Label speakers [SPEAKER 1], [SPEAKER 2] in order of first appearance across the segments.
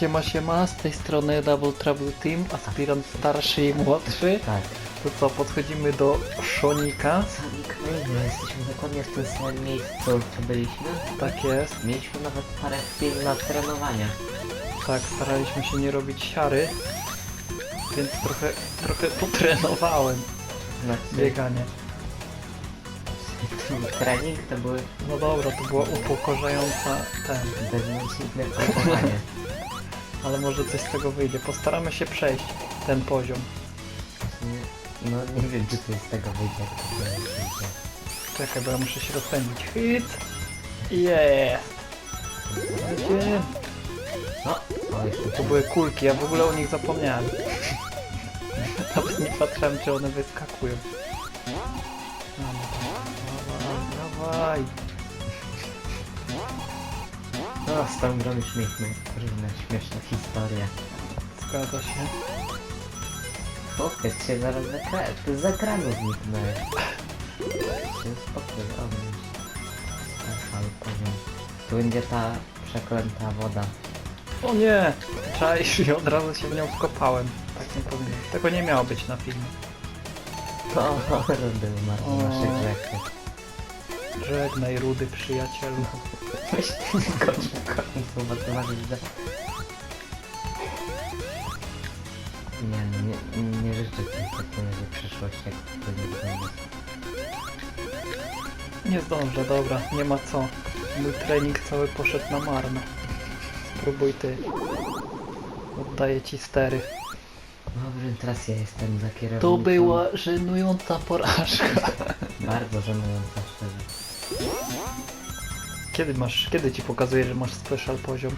[SPEAKER 1] Siema, siema, z tej strony Double Trouble Team, aspirant starszy i młodszy.
[SPEAKER 2] Tak.
[SPEAKER 1] To co, podchodzimy do Szonika.
[SPEAKER 2] Mania, jesteśmy dokładnie w tym samym miejscu, co byliśmy.
[SPEAKER 1] Tak jest.
[SPEAKER 2] Mieliśmy nawet parę chwil na trenowania.
[SPEAKER 1] Tak, staraliśmy się nie robić siary, więc trochę, trochę potrenowałem
[SPEAKER 2] Znaczy,
[SPEAKER 1] bieganie.
[SPEAKER 2] trening to były
[SPEAKER 1] No dobra, to była upokorzająca ten,
[SPEAKER 2] beznadziejne pompowanie.
[SPEAKER 1] ale może coś z tego wyjdzie. Postaramy się przejść ten poziom.
[SPEAKER 2] No nie wiem, czy to z tego wyjdzie. jak to wyjdzie.
[SPEAKER 1] Czekaj, bo ja muszę się rozpędzić. Hit! Jest!
[SPEAKER 2] No, o jeszcze
[SPEAKER 1] To były kulki, ja w ogóle o nich zapomniałem. Nawet nie patrzyłem, czy one wyskakują. Dawaj, dawaj.
[SPEAKER 2] No, z grą już mieliśmy różne śmieszne historie.
[SPEAKER 1] Zgadza się.
[SPEAKER 2] Chłopiec się zaraz zakra... Ty z ekranu zniknąłeś. Się spokój. Aha. Tu będzie ta przeklęta woda.
[SPEAKER 1] O nie! Czaisz i od razu się w nią wkopałem. Tak nie powinien. Tego nie miało być na filmie.
[SPEAKER 2] O, rudy umarł
[SPEAKER 1] O.
[SPEAKER 2] w naszych rzekach.
[SPEAKER 1] Żegnaj, rudy przyjacielu.
[SPEAKER 2] Weź skocz w końcu, bo ty masz widzę... Nie, no, nie, nie życzę takim razie przyszłości, jak to nie wygląda.
[SPEAKER 1] Nie zdążę, dobra, nie ma co. Mój trening cały poszedł na marne. Spróbuj ty. Oddaję ci stery.
[SPEAKER 2] Dobrze, teraz ja jestem za kierownicą.
[SPEAKER 1] To była żenująca porażka.
[SPEAKER 2] Bardzo żenująca.
[SPEAKER 1] Kiedy masz, kiedy ci pokazuje, że masz special poziom?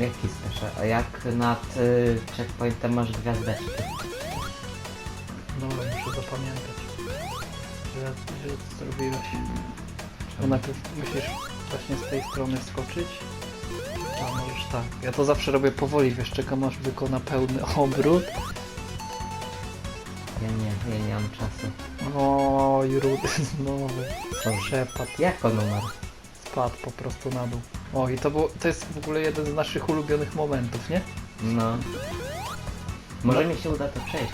[SPEAKER 2] Jaki special? A jak nad y, checkpointem masz gwiazdeczki?
[SPEAKER 1] Dobra, muszę zapamiętać. Że, że to zrobiłeś. Bo najpierw musisz właśnie z tej strony skoczyć. A możesz tak. Ja to zawsze robię powoli, wiesz, czekam aż wykona pełny obrót.
[SPEAKER 2] Ja nie, ja nie mam czasu.
[SPEAKER 1] Oj, rudy znowu.
[SPEAKER 2] Co?
[SPEAKER 1] Przepadł.
[SPEAKER 2] Jak on umarł?
[SPEAKER 1] Spadł po prostu na dół. O, i to, było, to jest w ogóle jeden z naszych ulubionych momentów, nie?
[SPEAKER 2] No. Może mi się uda to przejść.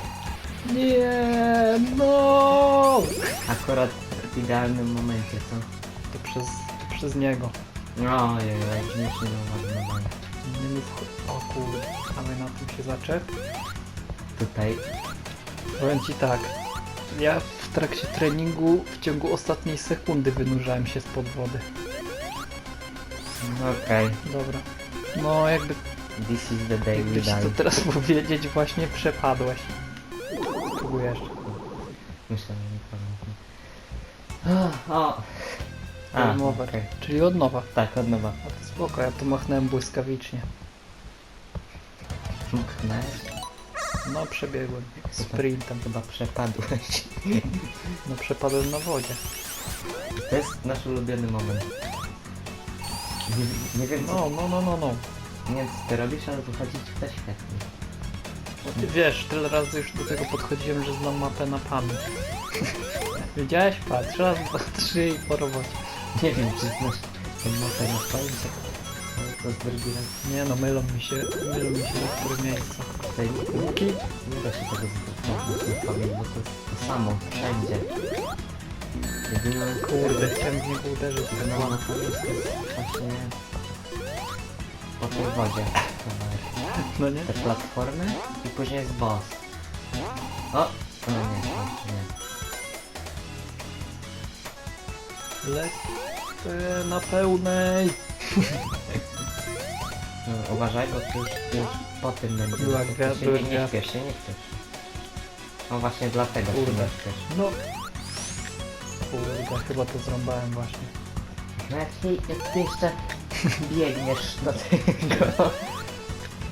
[SPEAKER 1] Nie, no!
[SPEAKER 2] Akurat w idealnym momencie, co?
[SPEAKER 1] To przez, to przez niego.
[SPEAKER 2] No, jak śmiesznie zauważyłem.
[SPEAKER 1] Nie mów... O kurde, ale na tym się zaczep.
[SPEAKER 2] Tutaj
[SPEAKER 1] Powiem ci tak. Ja w trakcie treningu w ciągu ostatniej sekundy wynurzałem się spod wody.
[SPEAKER 2] No Okej,
[SPEAKER 1] Dobra. No jakby,
[SPEAKER 2] this is the day we
[SPEAKER 1] jakby ci to
[SPEAKER 2] die.
[SPEAKER 1] teraz powiedzieć, właśnie przepadłeś. Jeszcze.
[SPEAKER 2] Myślę, że nie pamiętam. O! A,
[SPEAKER 1] Game over.
[SPEAKER 2] okej.
[SPEAKER 1] Czyli od nowa.
[SPEAKER 2] Tak, od nowa.
[SPEAKER 1] A to spoko, ja to machnąłem błyskawicznie.
[SPEAKER 2] Mknąłeś?
[SPEAKER 1] No przebiegłem. Sprintem.
[SPEAKER 2] Chyba przepadłeś.
[SPEAKER 1] No przepadłem na wodzie.
[SPEAKER 2] To jest nasz ulubiony moment. Nie, nie wiem
[SPEAKER 1] No, no, no, no, no.
[SPEAKER 2] nie wiem co ty robisz, ale wychodzi ci to świetnie.
[SPEAKER 1] Wiesz, tyle razy już do tego podchodziłem, że znam mapę na pamięć. Widziałeś? Patrz, raz, dwa, trzy i po robocie.
[SPEAKER 2] Nie wiem, czy znasz tę mapę na pamięć, ale to z drugi raz.
[SPEAKER 1] Nie no, mylą mi się, mylą mi się niektóre miejsca.
[SPEAKER 2] Tutaj nie, nie da się tego zrobić na pamięć, bo to jest to samo, wszędzie. Jedyną
[SPEAKER 1] Kurde, chciałem w niego uderzyć.
[SPEAKER 2] na pamięć to jest właśnie po tej wodzie.
[SPEAKER 1] No nie?
[SPEAKER 2] Te platformy i później jest boss. O! O nie, nie.
[SPEAKER 1] Lecę na pełnej.
[SPEAKER 2] No, uważaj, bo to już, już po tym będzie.
[SPEAKER 1] Gwia-
[SPEAKER 2] się nie, nie
[SPEAKER 1] gwiazdki.
[SPEAKER 2] śpiesz się, nie śpiesz. No właśnie dlatego
[SPEAKER 1] Kurde.
[SPEAKER 2] się nie śpiesz.
[SPEAKER 1] No. Kurde, chyba to zrąbałem właśnie.
[SPEAKER 2] No jak, ty, jak ty jeszcze biegniesz do tego.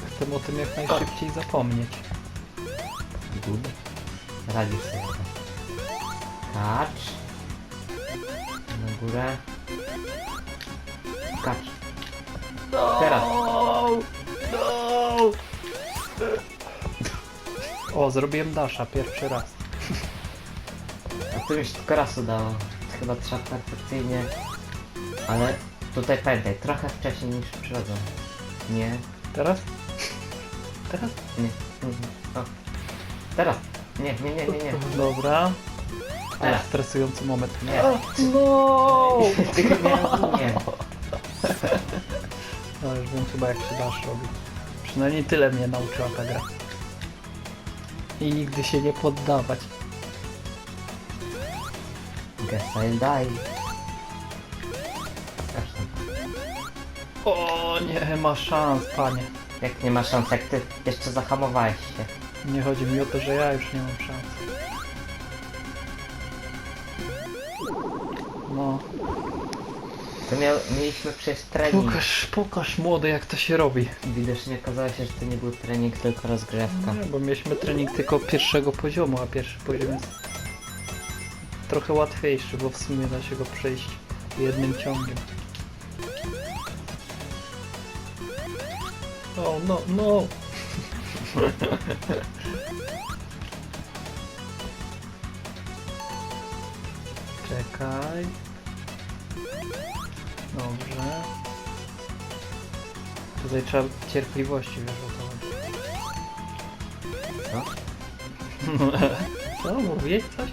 [SPEAKER 1] Chcę o tym jak najszybciej zapomnieć.
[SPEAKER 2] Good. Radzisz sobie. Kacz. Na górę. Kacz. Teraz.
[SPEAKER 1] No! O, zrobiłem dasha pierwszy raz.
[SPEAKER 2] Już tylko raz udało. Chyba trzeba perfekcyjnie. Ale tutaj pamiętaj, trochę wcześniej niż przyrodzą. Nie
[SPEAKER 1] Teraz? Teraz?
[SPEAKER 2] Nie. Mhm. O. Teraz. Nie, nie, nie, nie, nie.
[SPEAKER 1] Dobra. Ale
[SPEAKER 2] Teraz.
[SPEAKER 1] stresujący moment.
[SPEAKER 2] Nie.
[SPEAKER 1] No!
[SPEAKER 2] Tylko nie rozumiem.
[SPEAKER 1] No już wiem chyba jak się dasz robi. Przynajmniej tyle mnie nauczyła ta gra. I nigdy się nie poddawać.
[SPEAKER 2] Guess I'll die.
[SPEAKER 1] O nie ma szans, panie.
[SPEAKER 2] Jak nie ma szans, jak ty jeszcze zahamowałeś się.
[SPEAKER 1] Nie chodzi mi o to, że ja już nie mam szans. No,
[SPEAKER 2] To miał, mieliśmy przecież trening.
[SPEAKER 1] pokaż, pokaż młody jak to się robi.
[SPEAKER 2] Widocznie okazało się, że to nie był trening, tylko rozgrzewka.
[SPEAKER 1] Nie, bo mieliśmy trening tylko pierwszego poziomu, a pierwszy poziom jest trochę łatwiejszy, bo w sumie da się go przejść jednym ciągiem. O, no, no! Czekaj. Dobrze. Tutaj trzeba cierpliwości, wiesz o to.
[SPEAKER 2] Co?
[SPEAKER 1] Co? Mówiłeś coś?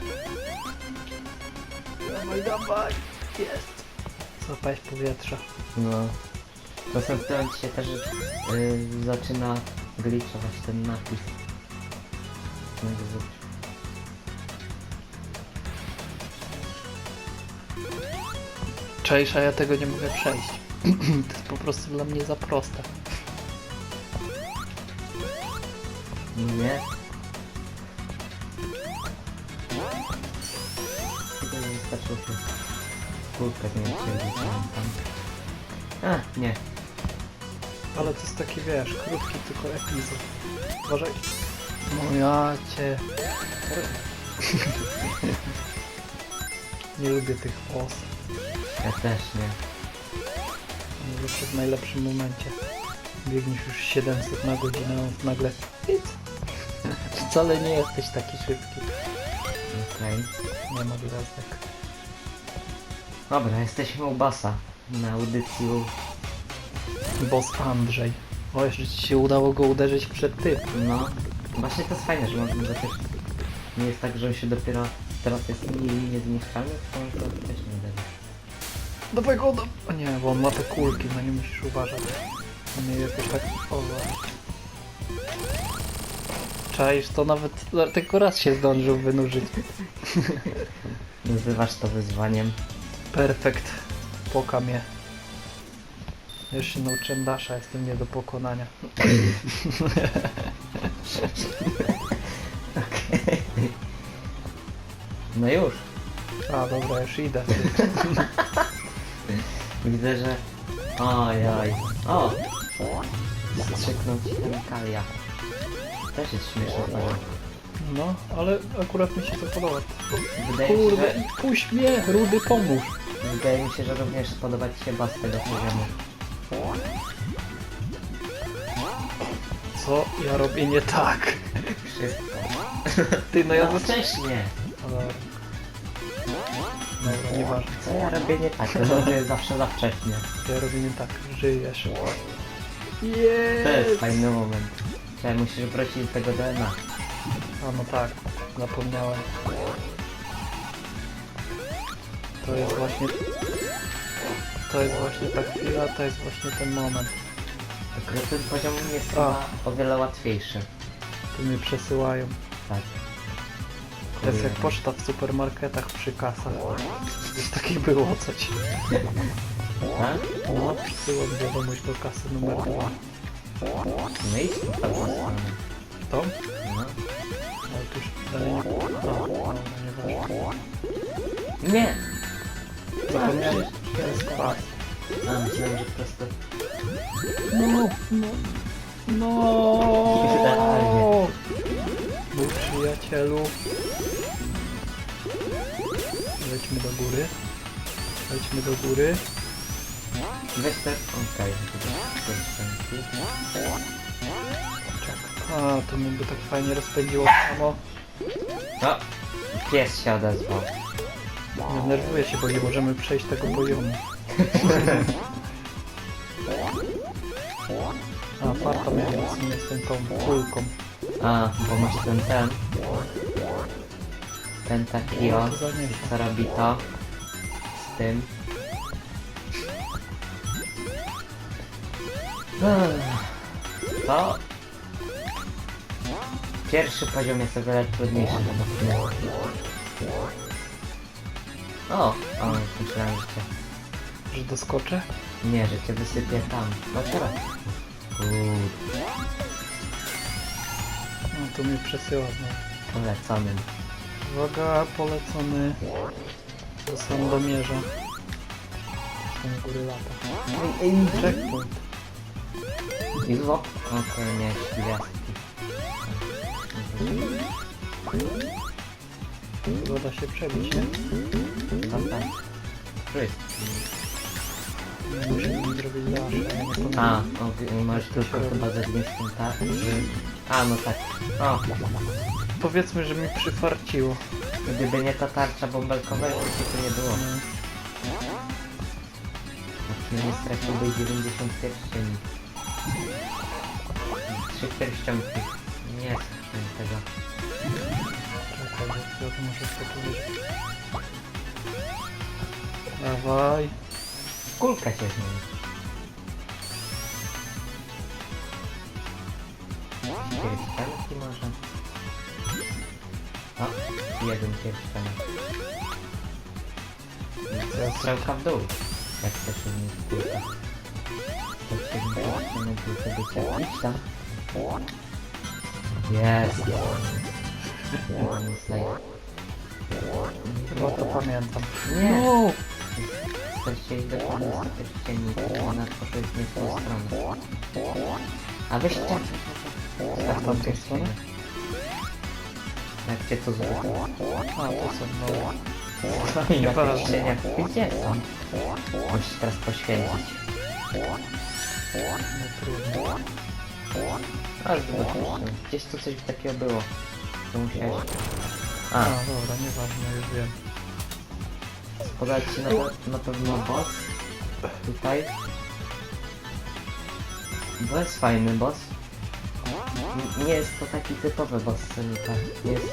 [SPEAKER 1] Dawaj, dawaj! Jest! Złapałeś powietrza.
[SPEAKER 2] No. Czasem w tym momencie też yy, zaczyna glitchować ten napis. No i zobacz.
[SPEAKER 1] Cześć, a ja tego nie mogę przejść. to jest po prostu dla mnie za proste.
[SPEAKER 2] Nie. Wystarczyło się kulkę z niej tam. A, nie.
[SPEAKER 1] Ale to jest taki, wiesz, krótki tylko epizod. Uważaj. No ja cię... nie lubię tych os.
[SPEAKER 2] Ja też nie.
[SPEAKER 1] Zawsze w najlepszym momencie. Biegniesz już 700 na godzinę, a nagle... Nic. Wcale nie jesteś taki szybki.
[SPEAKER 2] Okej.
[SPEAKER 1] Nie ma gwiazdek.
[SPEAKER 2] Dobra, jesteśmy u Basa. Na audycji u...
[SPEAKER 1] Boss Andrzej. O, jeszcze ci się udało go uderzyć przed tym.
[SPEAKER 2] No. Właśnie to jest fajne, że go też... Nie jest tak, że on się dopiero... Teraz jest nie- niezniszczalny, tylko on to też nie da.
[SPEAKER 1] Dawaj go, do... O nie, bo on ma te kulki, no nie musisz uważać. On nie jakoś tak... O, Czaisz, to nawet tylko raz się zdążył wynurzyć.
[SPEAKER 2] Nazywasz to wyzwaniem.
[SPEAKER 1] Perfekt. Poka mnie. Się nauczyłem Dasza, jestem nie do pokonania.
[SPEAKER 2] No już.
[SPEAKER 1] A, dobra, już idę.
[SPEAKER 2] Widzę, że... Ojoj. O! Strzyknął ci chemikalia. Też jest śmieszne fajne.
[SPEAKER 1] No, ale akurat mi się to podoba.
[SPEAKER 2] Wydaje mi się,
[SPEAKER 1] Kurde,
[SPEAKER 2] że...
[SPEAKER 1] puść mnie, Rudy, pomóż.
[SPEAKER 2] Wydaje mi się, że również spodoba ci się bas tego poziomu.
[SPEAKER 1] Co ja robię nie tak?
[SPEAKER 2] Wszystko.
[SPEAKER 1] Ty, no ja
[SPEAKER 2] No
[SPEAKER 1] zas...
[SPEAKER 2] wcześnie!
[SPEAKER 1] Dobra. Dobra, nieważne.
[SPEAKER 2] Co ja robię nie tak? Robię zawsze za wcześnie.
[SPEAKER 1] Ja robię nie tak, żyjesz.
[SPEAKER 2] To jest
[SPEAKER 1] Jest!
[SPEAKER 2] fajny moment. Czekaj, musisz wrócić do tego DNA.
[SPEAKER 1] A no tak, zapomniałem. To jest właśnie... To jest właśnie ta chwila, to jest właśnie ten moment.
[SPEAKER 2] Tylko ten poziom jest chyba o wiele łatwiejszy.
[SPEAKER 1] Tu mnie przesyłają.
[SPEAKER 2] Tak.
[SPEAKER 1] To jest jak
[SPEAKER 2] Kurde.
[SPEAKER 1] poczta w supermarketach przy kasach. Już takich było coś.
[SPEAKER 2] Tak?
[SPEAKER 1] No, przysyłam wiadomość do kasy numer dwa.
[SPEAKER 2] No idź w tamtą stronę.
[SPEAKER 1] To?
[SPEAKER 2] No.
[SPEAKER 1] Ale tuż dalej nie... A, dobra, nieważne.
[SPEAKER 2] Nie!
[SPEAKER 1] Jest kwas.
[SPEAKER 2] A, myślałem, że.
[SPEAKER 1] No, no, no.
[SPEAKER 2] Idealnie.
[SPEAKER 1] Mój przyjacielu. Lećmy do góry. Lećmy do góry.
[SPEAKER 2] Weź te... Okej. Okay.
[SPEAKER 1] A, to mi by tak fajnie rozpędziło samo.
[SPEAKER 2] O! Pies się odezwał.
[SPEAKER 1] Denerwuję się, bo nie możemy przejść tego poziomu. A, farta miałem z tą kulką.
[SPEAKER 2] A, bo masz ten ten. Ten taki o,
[SPEAKER 1] zaniesie.
[SPEAKER 2] co robi to. Z tym. Ech, To... Pierwszy poziom jest o wiele trudniejszy. O! O, myślałem, że cię...
[SPEAKER 1] Że doskoczę?
[SPEAKER 2] Nie, że cię wysypię tam. No teraz. Uuu,
[SPEAKER 1] No tu mnie przesyła znowu.
[SPEAKER 2] poleconym.
[SPEAKER 1] Uwaga, polecony do sandomierza. U góry lata. Checkpoint.
[SPEAKER 2] I złop. Okej, nie, gwiazdki.
[SPEAKER 1] Chyba da się przebić, nie?
[SPEAKER 2] Tam, tam. Tu jest.
[SPEAKER 1] Zrobić dash, a nie
[SPEAKER 2] o, możesz tylko chyba ze zniżką, tak? Że... A, no tak. O,
[SPEAKER 1] Powiedzmy, że mi przyfarciło.
[SPEAKER 2] gdyby nie ta tarcza bąbelkowa, to się tu nie było. Na nie straciłbyś 90 pierścieni. Trzy pierścionki. Nie chcę tego.
[SPEAKER 1] Czekaj, bo ja to muszę skoczyć. Dawaj.
[SPEAKER 2] Kulka się zmieni. Pierścionki może? O, jeden pierścionek.
[SPEAKER 1] Ja
[SPEAKER 2] Strzałka w dół. Jak chcesz mieć kulka. To się nie na kulkę bycia. Idź tam. Jest.
[SPEAKER 1] Chyba to pamiętam.
[SPEAKER 2] Nie.
[SPEAKER 1] No!
[SPEAKER 2] Chcesz iść do końca pierścieni. Ona poszedł nie w tą stronę. A weź tak.
[SPEAKER 1] Tam tą stronę?
[SPEAKER 2] Jak cię to zło.
[SPEAKER 1] A, to są no.
[SPEAKER 2] Na
[SPEAKER 1] Nieważne.
[SPEAKER 2] pierścieniach. Gdzie są? Musisz teraz poświęcić.
[SPEAKER 1] No trudno.
[SPEAKER 2] Aż zobaczysz. Gdzieś tu coś takiego było. To musiałeś...
[SPEAKER 1] A,
[SPEAKER 2] A,
[SPEAKER 1] dobra, nieważne, już wiem.
[SPEAKER 2] Spodobał ci na, pe- na pewno boss. Tutaj. Bo jest fajny boss. N- Nie jest to taki typowy boss Sonika. Nie jest...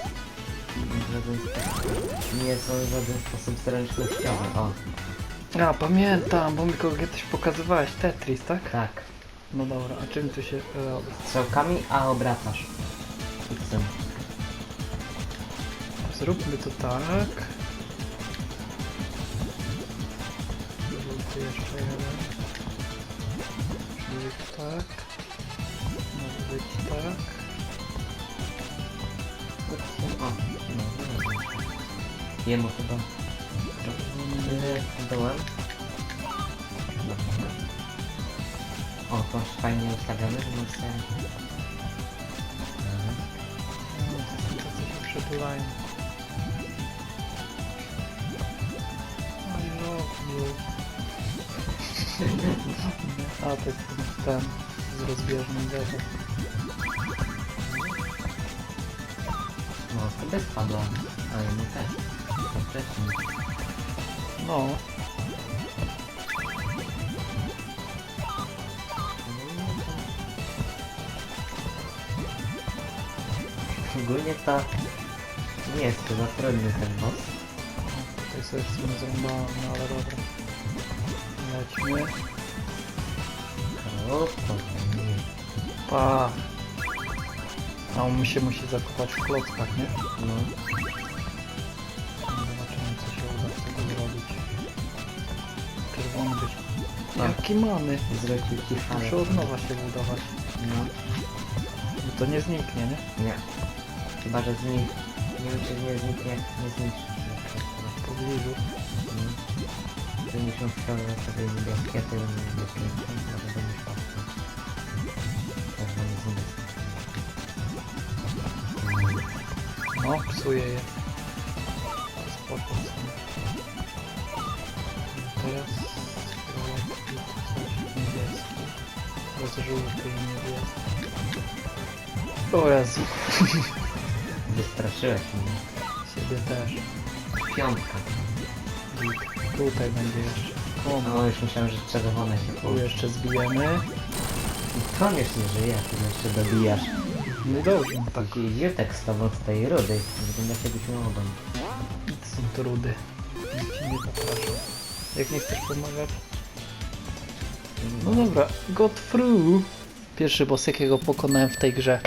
[SPEAKER 2] w żaden sposób- Nie jest on w żaden sposób zręcznościowy. O,
[SPEAKER 1] A, pamiętam, bo mi go kiedyś pokazywałeś. Tetris, tak?
[SPEAKER 2] tak.
[SPEAKER 1] No dobra, a czym tu się robi?
[SPEAKER 2] Strzałkami, a obracasz. X-em.
[SPEAKER 1] Zróbmy to tak. Jeszcze jeden. Czyli tak. Może być tak.
[SPEAKER 2] O, no, dobra. Jemu chyba. Yy, dołem. O, to masz fajnie ustawione, że masz sobie...
[SPEAKER 1] Się przytulają. I love you. A, to jest ten, z rozbieżnym zerem.
[SPEAKER 2] No, to by spadła. Ale no też. To wcześniej.
[SPEAKER 1] No,
[SPEAKER 2] Ogólnie to... Nie jest to za trudny ten boss.
[SPEAKER 1] tutaj sobie w sumie zrąbałem, no ale dobra. Lećmy.
[SPEAKER 2] O, spokojnie.
[SPEAKER 1] Pa. A on się musi zakopać w klockach, nie?
[SPEAKER 2] No.
[SPEAKER 1] Zobaczymy, co się uda z tego zrobić. Czerwony być.
[SPEAKER 2] Tak.
[SPEAKER 1] Jaki mamy?
[SPEAKER 2] Z repliki
[SPEAKER 1] Muszę od nowa się budować.
[SPEAKER 2] No.
[SPEAKER 1] To nie zniknie, nie?
[SPEAKER 2] Nie. Chyba, że znik... Nie wiem, czy nie zniknie, nie zniszczy.
[SPEAKER 1] W pobliżu.
[SPEAKER 2] Mhm. 90 sprawy na sobie niebieskie, to ja nie niebieskie, no to będzie szafka. Tak mamy z
[SPEAKER 1] No, psuję je. Spoko są. Teraz fioletowy, coś niebieski. Bez żółty i niebieski. O Jezu.
[SPEAKER 2] Wystraszyłeś mnie.
[SPEAKER 1] Ciebie też.
[SPEAKER 2] Piątka.
[SPEAKER 1] Tutaj będzie jeszcze. O,
[SPEAKER 2] No już myślałem, że czerwone się
[SPEAKER 1] tu jeszcze zbijemy.
[SPEAKER 2] Koniec nie żyje, a ty jeszcze dobijasz.
[SPEAKER 1] No dobrze, no tak.
[SPEAKER 2] Taki ziutek z tobą z tej rudy. Wygląda się być ogon.
[SPEAKER 1] Są trudy. Nic ci nie zapraszam. Jak nie chcesz pomagać? No dobra, got through. Pierwszy boss jakiego pokonałem w tej grze.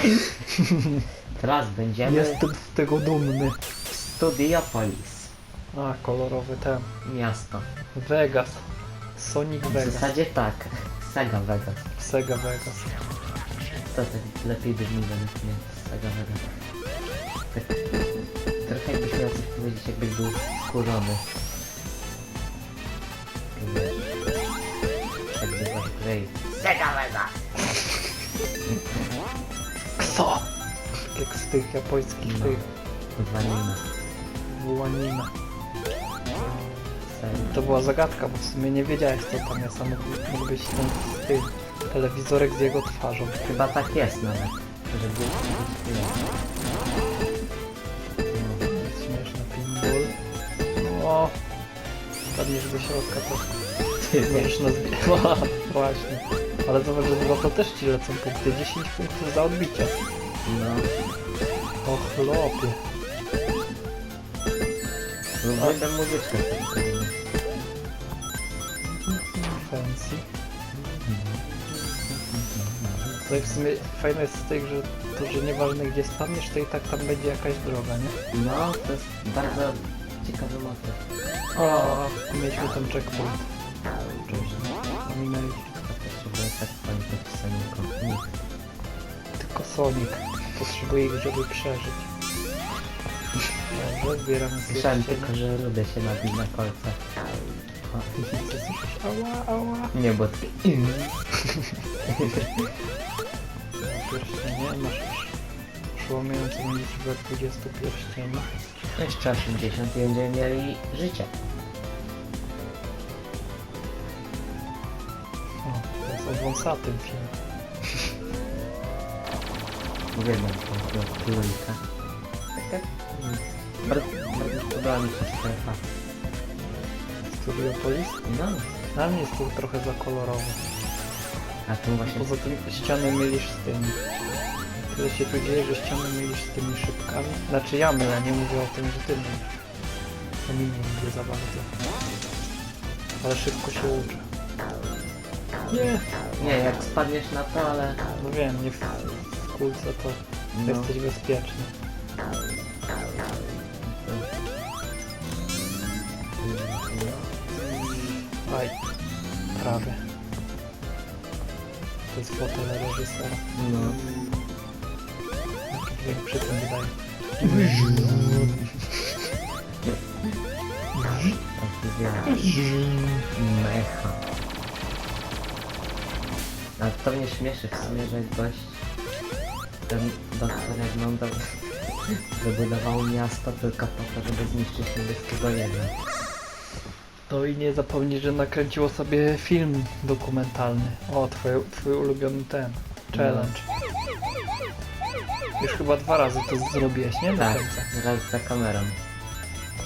[SPEAKER 2] Teraz będziemy
[SPEAKER 1] Jestem z tego dumny.
[SPEAKER 2] Studiopolis.
[SPEAKER 1] A, kolorowy ten.
[SPEAKER 2] Miasto.
[SPEAKER 1] Vegas. Sonic
[SPEAKER 2] W
[SPEAKER 1] Vegas.
[SPEAKER 2] zasadzie tak. Sega Vegas.
[SPEAKER 1] Sega Vegas.
[SPEAKER 2] To tak lepiej brzmi według mnie. Sega Vegas. Tak, trochę jakbyś miał coś powiedzieć, jakbyś był wkurzony. Przegrywasz grę i Sega Vegas!
[SPEAKER 1] Tak jak z tych japońskich
[SPEAKER 2] No.
[SPEAKER 1] tych
[SPEAKER 2] Wanina.
[SPEAKER 1] anime. To była zagadka, bo w sumie nie wiedziałeś co tam jest, a mógł, mógł być ten z telewizorek z jego twarzą.
[SPEAKER 2] Chyba tak jest nawet. Że był
[SPEAKER 1] To jest śmieszny pinball. O! Wpadniesz do środka to możesz nas... Właśnie. Ale zobacz, że za to też ci lecą punkty. 10 punktów za odbicie.
[SPEAKER 2] No.
[SPEAKER 1] O chlopie.
[SPEAKER 2] Będę muzyczkę.
[SPEAKER 1] Fancy. To w sumie fajne jest z tych, że to, że nieważne gdzie spadniesz, to i tak tam będzie jakaś droga, nie?
[SPEAKER 2] No, to jest bardzo ciekawy motyw.
[SPEAKER 1] O, mieliśmy ten checkpoint. Ominęliśmy.
[SPEAKER 2] Tak Soniku. Nikt.
[SPEAKER 1] Tylko Sonic potrzebuje ich, żeby przeżyć. Dobrze, zbieramy
[SPEAKER 2] Słyszałem tylko, że Rudy się nabił na kolce.
[SPEAKER 1] Ała, ała.
[SPEAKER 2] Nie, bo taki...
[SPEAKER 1] No, pierścienie, masz już przełamującą liczbę 20 pierścieni.
[SPEAKER 2] Jeszcze 80 i będziemy mieli życie.
[SPEAKER 1] O, to jest o wąsatym film.
[SPEAKER 2] Uwielbiam tą trójkę. Taka... Bardzo, bardzo podoba mi się strefa.
[SPEAKER 1] Studiopolis.
[SPEAKER 2] No,
[SPEAKER 1] Dla mnie jest to trochę za kolorowo.
[SPEAKER 2] a tu właśnie...
[SPEAKER 1] Poza tym ściany mylisz z tymi. Tyle się tu dzieje, że ściany mylisz z tymi szybkami. Znaczy ja mylę, nie mówię o tym, że ty mylisz. To mi nie idzie za bardzo. Ale szybko się uczę. Nie,
[SPEAKER 2] Nie, jak spadniesz na to, ale...
[SPEAKER 1] no wiem, nie w, w kulce to
[SPEAKER 2] No,
[SPEAKER 1] jesteś bezpieczny. Aj, prawie. To jest fotel reżysera.
[SPEAKER 2] no.
[SPEAKER 1] Jaki dźwięk przy tym wydaje.
[SPEAKER 2] Mecha. A to mnie śmieszy w sumie, że gość, ten doktor Edmonton wybudował miasto tylko po to, żeby zniszczyć niebieskiego jedna.
[SPEAKER 1] No i nie zapomnij, że nakręciło sobie film dokumentalny. O, twój, twój ulubiony ten. Challenge. Już chyba dwa razy to zrobiłeś, nie? Na
[SPEAKER 2] Tak, raz za kamerą.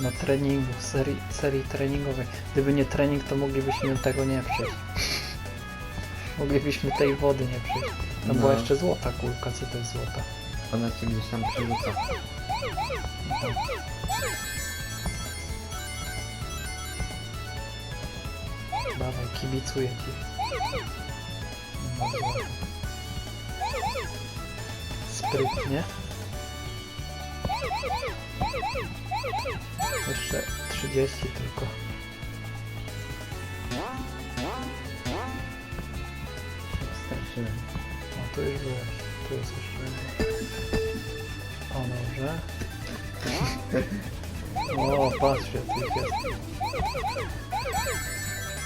[SPEAKER 1] Na treningu, serii, serii treningowej. Gdyby nie trening, to moglibyśmy tego nie przejść. Moglibyśmy tej wody nie przejść. Tam była
[SPEAKER 2] No.
[SPEAKER 1] jeszcze złota kulka, co to jest złota?
[SPEAKER 2] Ona cię gdzieś tam przerzuca.
[SPEAKER 1] Dawaj, kibicuję ci. Sprytnie. Jeszcze 30 tylko.
[SPEAKER 2] Straszyłem.
[SPEAKER 1] O, tu już byłeś. Tu jest jeszcze. O, dobrze. O, patrzcie, tu jest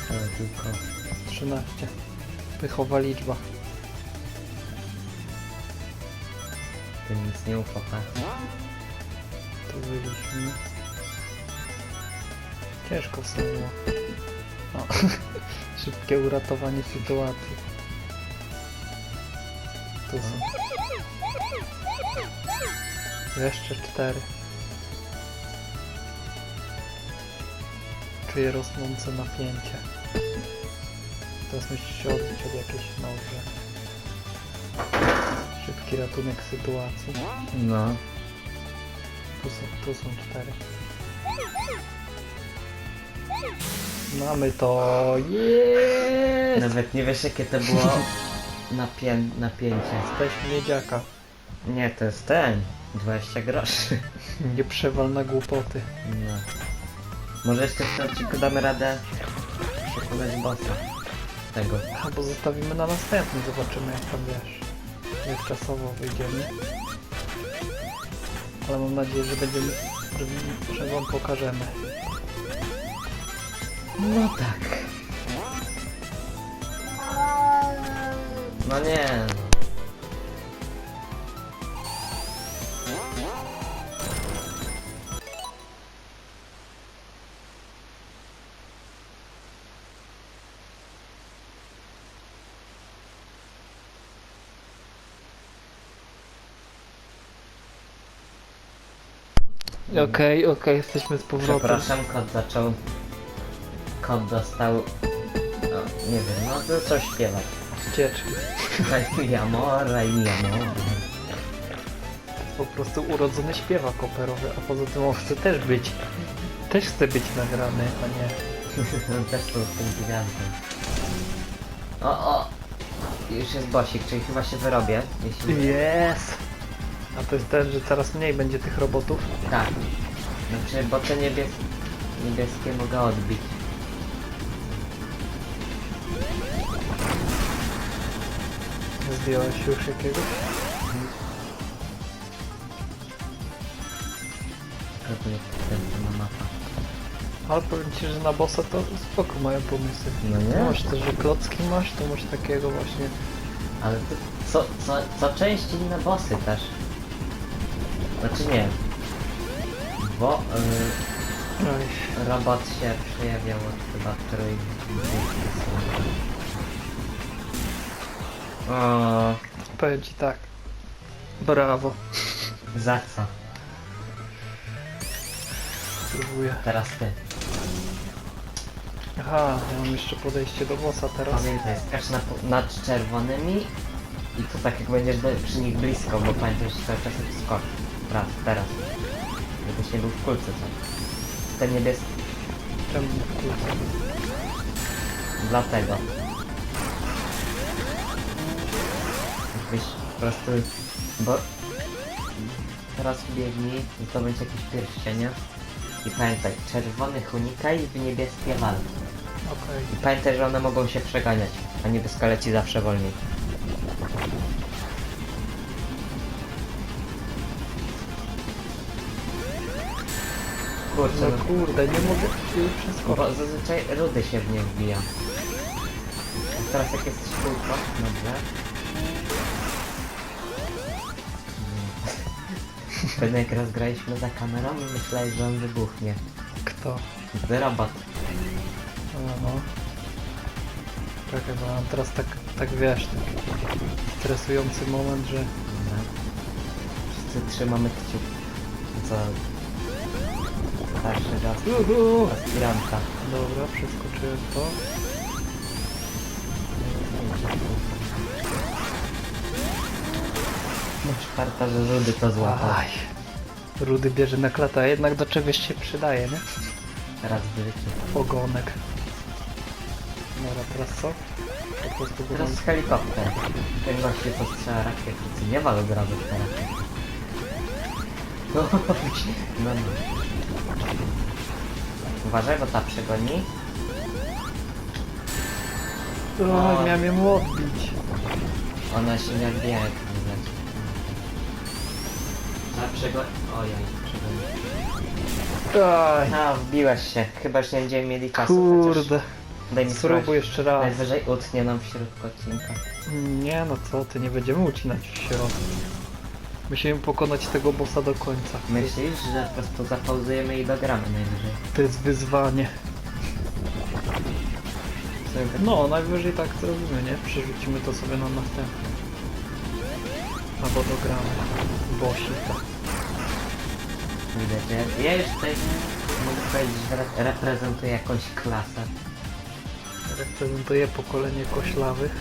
[SPEAKER 2] Ale tylko...
[SPEAKER 1] 13. Pychowa liczba.
[SPEAKER 2] Ty nic nie ufa, tak?
[SPEAKER 1] Tu byliśmy. Ciężko było. Szybkie uratowanie sytuacji. Tu są. Jeszcze cztery. Czuję rosnące napięcie. Teraz musisz się odbić od jakiejś noże. Szybki ratunek sytuacji.
[SPEAKER 2] No.
[SPEAKER 1] Tu są, tu są cztery. Mamy to! Jest!
[SPEAKER 2] Nawet nie wiesz jakie to było napię napięcie.
[SPEAKER 1] Jesteś miedziaka.
[SPEAKER 2] Nie, to jest ten. 20 groszy.
[SPEAKER 1] Nie przewal na głupoty.
[SPEAKER 2] No. Może jeszcze w tym odcinku damy radę przekonać bossa. Tego.
[SPEAKER 1] Albo zostawimy na następny, zobaczymy jak tam wiesz. Jak czasowo wyjdziemy. Ale mam nadzieję, że będziemy, że, że wam pokażemy.
[SPEAKER 2] No tak. No nie.
[SPEAKER 1] Okej, okej, jesteśmy z powrotem.
[SPEAKER 2] Przepraszam, kot zaczął. Kot dostał. No, nie wiem, no to coś śpiewać.
[SPEAKER 1] Ścieczki.
[SPEAKER 2] Mi amore, mi amore.
[SPEAKER 1] Po prostu urodzony śpiewak operowy, a poza tym on chce też być. Też chce być nagrany, a nie.
[SPEAKER 2] Też są z tym gigantem. O, o! Już jest bosik, czyli chyba się wyrobię. Jeśli...
[SPEAKER 1] Jest! A to jest ten, że coraz mniej będzie tych robotów.
[SPEAKER 2] Tak. Znaczy, bo te niebies... niebieskie mogę odbić.
[SPEAKER 1] Zdjąłeś już jakiegoś?
[SPEAKER 2] Tylko nie na mapa.
[SPEAKER 1] Ale powiem ci, że na bossa to spoko mają pomysły.
[SPEAKER 2] No nie?
[SPEAKER 1] Masz też, że klocki masz, to masz takiego właśnie.
[SPEAKER 2] Ale to co, co, co część inne bossy też. Znaczy nie. Bo y, robot się przejawiał od chyba której O,
[SPEAKER 1] powiem ci tak. Brawo.
[SPEAKER 2] za co?
[SPEAKER 1] Spróbuję.
[SPEAKER 2] Teraz ty.
[SPEAKER 1] Aha, ja mam jeszcze podejście do bossa teraz.
[SPEAKER 2] Pamiętaj, skacz na, nad czerwonymi i to tak jak będziesz do, przy nich blisko, bo pamiętaj, że cały czas jak skok. Raz, teraz. Żebyś nie był w kulce co. Ten niebieski.
[SPEAKER 1] Czemu w kulce?
[SPEAKER 2] Dlatego. Jakbyś po prostu... Bo... Teraz biegnij, zdobądź jakieś pierścienie. I pamiętaj, czerwonych unikaj, w niebieskie wal.
[SPEAKER 1] Okej.
[SPEAKER 2] I pamiętaj, że one mogą się przeganiać, a niebieska leci zawsze wolniej. Kurczę,
[SPEAKER 1] No
[SPEAKER 2] no,
[SPEAKER 1] kurde, nie mogę się przeskoczyć.
[SPEAKER 2] bo zazwyczaj rudy się w nie wbija. A teraz jak jest szkółko, dobrze. Pewnie jak raz graliśmy za kamerą i myślałeś, że on wybuchnie.
[SPEAKER 1] Kto?
[SPEAKER 2] Robot.
[SPEAKER 1] No, no. Czekaj, bo mam teraz tak, tak wiesz, taki stresujący moment, że...
[SPEAKER 2] Dobra. Wszyscy trzymamy kciuk za starszy raz
[SPEAKER 1] Uhu!
[SPEAKER 2] aspiranta.
[SPEAKER 1] Dobra, przeskoczyłem to.
[SPEAKER 2] No czwarta, że Rudy to złapał.
[SPEAKER 1] Aj. Rudy bierze na klatę, a jednak do czegoś się przydaje, nie?
[SPEAKER 2] Teraz wyrycie.
[SPEAKER 1] Ogonek. Dobra, teraz co? Po prostu
[SPEAKER 2] Teraz
[SPEAKER 1] go
[SPEAKER 2] helikopter. Ten goście co strzela rakiety. Co nie wal od razu teraz. No, no, no. Uważaj, bo ta przegoni.
[SPEAKER 1] O, miałem ją odbić.
[SPEAKER 2] Ona się nie odbija jak to znaczy. Ta przegoni... Ojej, przegoni.
[SPEAKER 1] Aj,
[SPEAKER 2] A, wbiłeś się. Chyba już nie będziemy mieli czasu. chociaż
[SPEAKER 1] kurde.
[SPEAKER 2] Daj mi
[SPEAKER 1] Spróbuj jeszcze raz.
[SPEAKER 2] Najwyżej utnie nam w środku odcinka.
[SPEAKER 1] Nie no co, ty nie będziemy ucinać w środku. Musimy pokonać tego bossa do końca.
[SPEAKER 2] Myślisz, że po prostu zapauzujemy i dogramy najwyżej?
[SPEAKER 1] To jest wyzwanie. No, najwyżej tak zrobimy, nie? przerzucimy to sobie na następny. Albo dogramy. Bosika.
[SPEAKER 2] Widać, ja, ja już tutaj mogę powiedzieć, że re- reprezentuję jakąś klasę.
[SPEAKER 1] Reprezentuje pokolenie koślawych.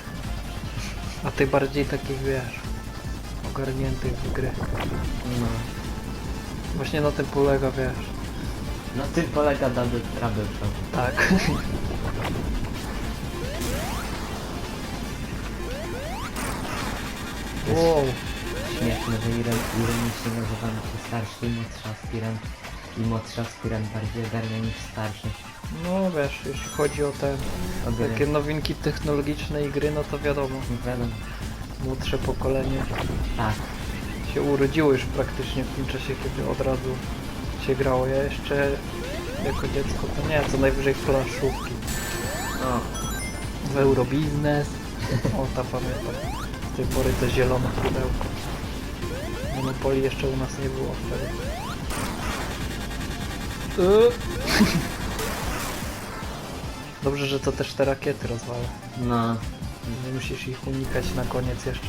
[SPEAKER 1] A ty bardziej takich wiesz, ogarniętych w gry.
[SPEAKER 2] No.
[SPEAKER 1] Właśnie na tym polega, wiesz.
[SPEAKER 2] Na tym polega Double Trouble.
[SPEAKER 1] Tak. wow.
[SPEAKER 2] Śmieszne, że iron- ironicznie nazywamy się starszy i młodszy aspirant. I młodszy aspirant bardziej ogarnia niż starszy.
[SPEAKER 1] No wiesz, jeśli chodzi o te
[SPEAKER 2] O gry.
[SPEAKER 1] takie nowinki technologiczne i gry, no to wiadomo,
[SPEAKER 2] Wiadomo.
[SPEAKER 1] Młodsze pokolenie
[SPEAKER 2] Tak.
[SPEAKER 1] się urodziło już praktycznie w tym czasie, kiedy od razu się grało. Ja jeszcze jako dziecko to nie, co najwyżej planszówki.
[SPEAKER 2] O,
[SPEAKER 1] W Eurobiznes. O, ta pamiętam. Z tej pory to zielone pudełko. Monopolii jeszcze u nas nie było wtedy. Y. Dobrze, że to też te rakiety rozwala.
[SPEAKER 2] no.
[SPEAKER 1] Nie musisz ich unikać na koniec jeszcze.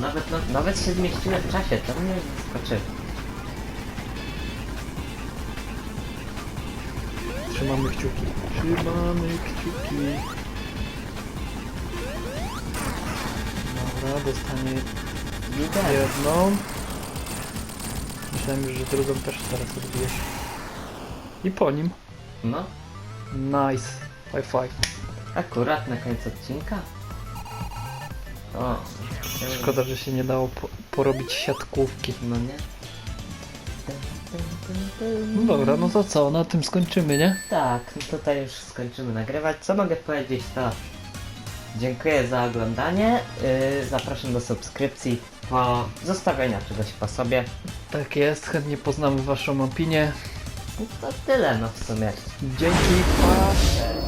[SPEAKER 2] Nawet, no, nawet się zmieściłem w czasie, to mnie zaskoczyło.
[SPEAKER 1] Trzymamy kciuki. Trzymamy kciuki. Dobra, dostanie jedną. Myślałem, już, że drugą też teraz odbijesz. I po nim.
[SPEAKER 2] No,
[SPEAKER 1] Nice. High five.
[SPEAKER 2] akurat na koniec odcinka. O.
[SPEAKER 1] Szkoda, że się nie dało po porobić siatkówki.
[SPEAKER 2] No nie?
[SPEAKER 1] No dobra, no to co? Na tym skończymy, nie?
[SPEAKER 2] Tak, no tutaj już skończymy nagrywać. Co mogę powiedzieć to dziękuję za oglądanie. Yy, zapraszam do subskrypcji po zostawienia czegoś po sobie.
[SPEAKER 1] Tak jest, chętnie poznamy waszą opinię.
[SPEAKER 2] I to tyle no w sumie.
[SPEAKER 1] Dzięki, pa!